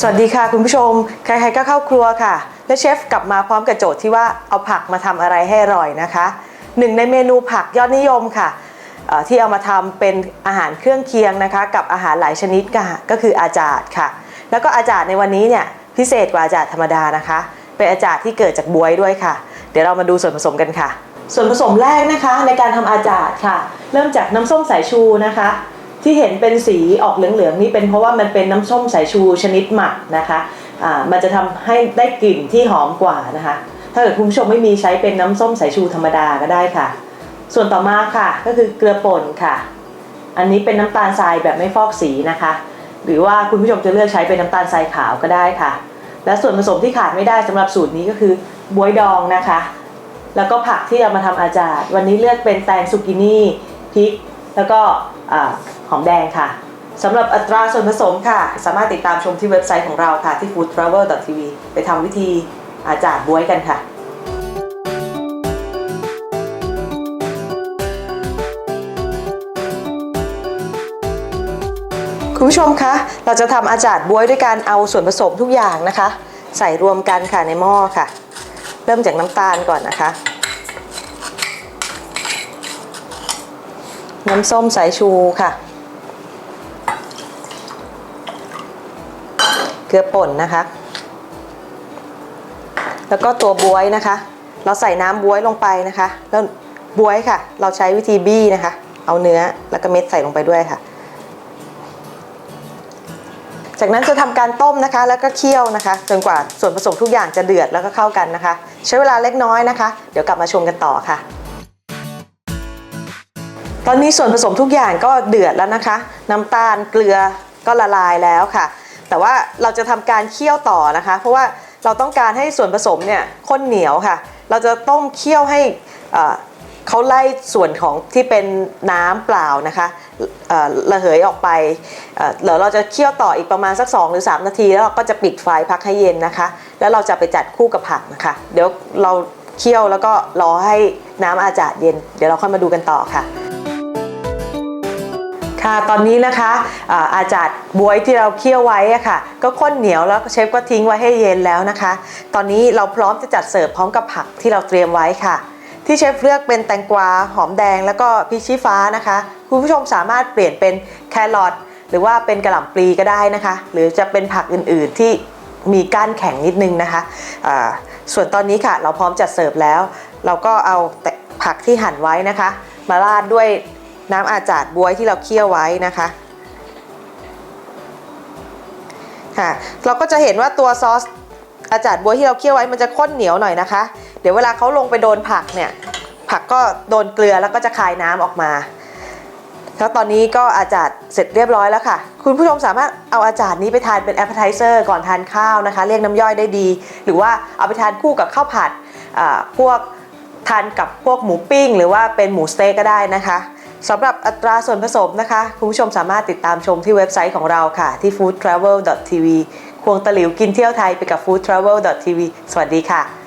สวัสดีค่ะคุณผู้ชม ใครๆก็เข้าครัวค่ะ และเชฟกลับมาพร้อมกับโจทย์ที่ว่าเอาผักมาทำอะไรให้อร่อยนะคะหนึ่งในเมนูผักยอดนิยมค่ะที่เอามาทำเป็นอาหารเครื่องเคียงนะคะ กับอาหารหลายชนิดค่ะก็คืออาจาดค่ะ แล้วก็อาจาดในวันนี้เนี่ยพิเศษกว่าอาจาดธรรมดานะคะ เป็นอาจาดที่เกิดจากบวยด้วยค่ะ เดี๋ยวเรามาดูส่วนผสมกันค่ะ ส่วนผสมแรกนะคะในการทำอาจาดค่ะ เริ่มจากน้ำส้มสายชูนะคะ ที่เห็นเป็นสีออกเหลืองๆนี่เป็นเพราะว่ามันเป็นน้ำส้มสายชูชนิดหมักนะคะอ่ามันจะทำให้ได้กลิ่นที่หอมกว่านะคะ ถ้าเกิดคุณผู้ชมไม่มีใช้เป็นน้ำส้มสายชูธรรมดาก็ได้ค่ะ ส่วนต่อมาค่ะก็คือเกลือป่นค่ะ อันนี้เป็นน้ำตาลทรายแบบไม่ฟอกสีนะคะ หรือว่าคุณผู้ชมจะเลือกใช้เป็นน้ำตาลทรายขาวก็ได้ค่ะ และส่วนผสมที่ขาดไม่ได้สำหรับสูตรนี้ก็คือบวยดองนะคะ แล้วก็ผักที่เอามาทำอาจารย์ วันนี้เลือกเป็นแตงซูกินี่พริก แล้วก็ หอมแดงค่ะสำหรับอัตราส่วนผสมค่ะ สามารถติดตามชมที่เว็บไซต์ของเราค่ะ ที่ foodtravel.tv ไปทำวิธีอาจารย์บวยกันค่ะคุณผู้ชมคะ เราจะทำอาจารย์บวยด้วยการเอาส่วนผสมทุกอย่างนะคะ ใส่รวมกันค่ะในหม้อค่ะ เริ่มจากน้ำตาลก่อนนะคะ น้ำส้มสายชูค่ะ เกลือป่นนะคะ แล้วก็ตัวบวยนะคะ เราใส่น้ำบวยลงไปนะคะ แล้วบวยค่ะ เราใช้วิธีบี้นะคะ เอาเนื้อแล้วก็เม็ดใส่ลงไปด้วยค่ะ จากนั้นจะทำการต้มนะคะ แล้วก็เคี่ยวนะคะ จนกว่าส่วนผสมทุกอย่างจะเดือดแล้วก็เข้ากันนะคะ ใช้เวลาเล็กน้อยนะคะ เดี๋ยวกลับมาชมกันต่อค่ะ ตอนนี้ส่วนผสมทุกอย่างก็เดือดแล้วนะคะ น้ำตาลเกลือก็ละลายแล้วค่ะ แต่ว่าเราจะทำการเคี่ยวต่อนะคะ เพราะว่าเราต้องการให้ส่วนผสมเนี่ยข้นเหนียวค่ะ เราจะต้มเคี่ยวให้เขาไล่ส่วนของที่เป็นน้ำเปล่านะคะระเหยออกไปเอ่อเดี๋ยวเราจะเคี่ยวต่ออีกประมาณสัก 2 หรือ 3 นาที แล้วเราก็จะปิดไฟพักให้เย็นนะคะ แล้วเราจะไปจัดคู่กับผักนะคะ เดี๋ยวเราเคี่ยวแล้วก็รอให้น้ำอาจาดเย็น เดี๋ยวเราค่อยมาดูกันต่อค่ะ ค่ะตอนนี้นะคะอาจารย์บวยที่เราเคี่ยวไว้อะค่ะ ก็ข้นเหนียวแล้วเชฟก็ทิ้งไว้ให้เย็นแล้วนะคะ ตอนนี้เราพร้อมจะจัดเสิร์ฟพร้อมกับผักที่เราเตรียมไว้ค่ะ ที่เชฟเลือกเป็นแตงกวาหอมแดงแล้วก็พริกชี้ฟ้านะคะ คุณผู้ชมสามารถเปลี่ยนเป็นแครอทหรือว่าเป็นกระหล่ำปลีก็ได้นะคะ หรือจะเป็นผักอื่นๆที่มีก้านแข็งนิดนึงนะคะส่วนตอนนี้ค่ะ เราพร้อมจัดเสิร์ฟแล้ว เราก็เอาผักที่หั่นไว้นะคะ มาราดด้วย น้ำอาจาดบวยที่เราเคี่ยวไว้นะคะค่ะเราก็จะเห็นว่าตัวซอสอาจาดบวยที่เราเคี่ยวไว้มันจะข้นเหนียวหน่อยนะคะ เดี๋ยวเวลาเขาลงไปโดนผักเนี่ย ผักก็โดนเกลือแล้วก็จะคายน้ำออกมา แล้วตอนนี้ก็อาจารย์เสร็จเรียบร้อยแล้วค่ะ คุณผู้ชมสามารถเอาอาจารย์นี้ไปทานเป็นแอปเปอร์ไทเซอร์ก่อนทานข้าวนะคะ เรียกน้ำย่อยได้ดี หรือว่าเอาไปทานคู่กับข้าวผัดพวกทานกับพวกหมูปิ้ง หรือว่าเป็นหมูสเต๊กก็ได้นะคะ สำหรับอัตราส่วนผสมนะคะ คุณผู้ชมสามารถติดตามชมที่เว็บไซต์ของเราค่ะ ที่ foodtravel.tv ควงตะหลิวกินเที่ยวไทยไปกับ foodtravel.tv สวัสดีค่ะ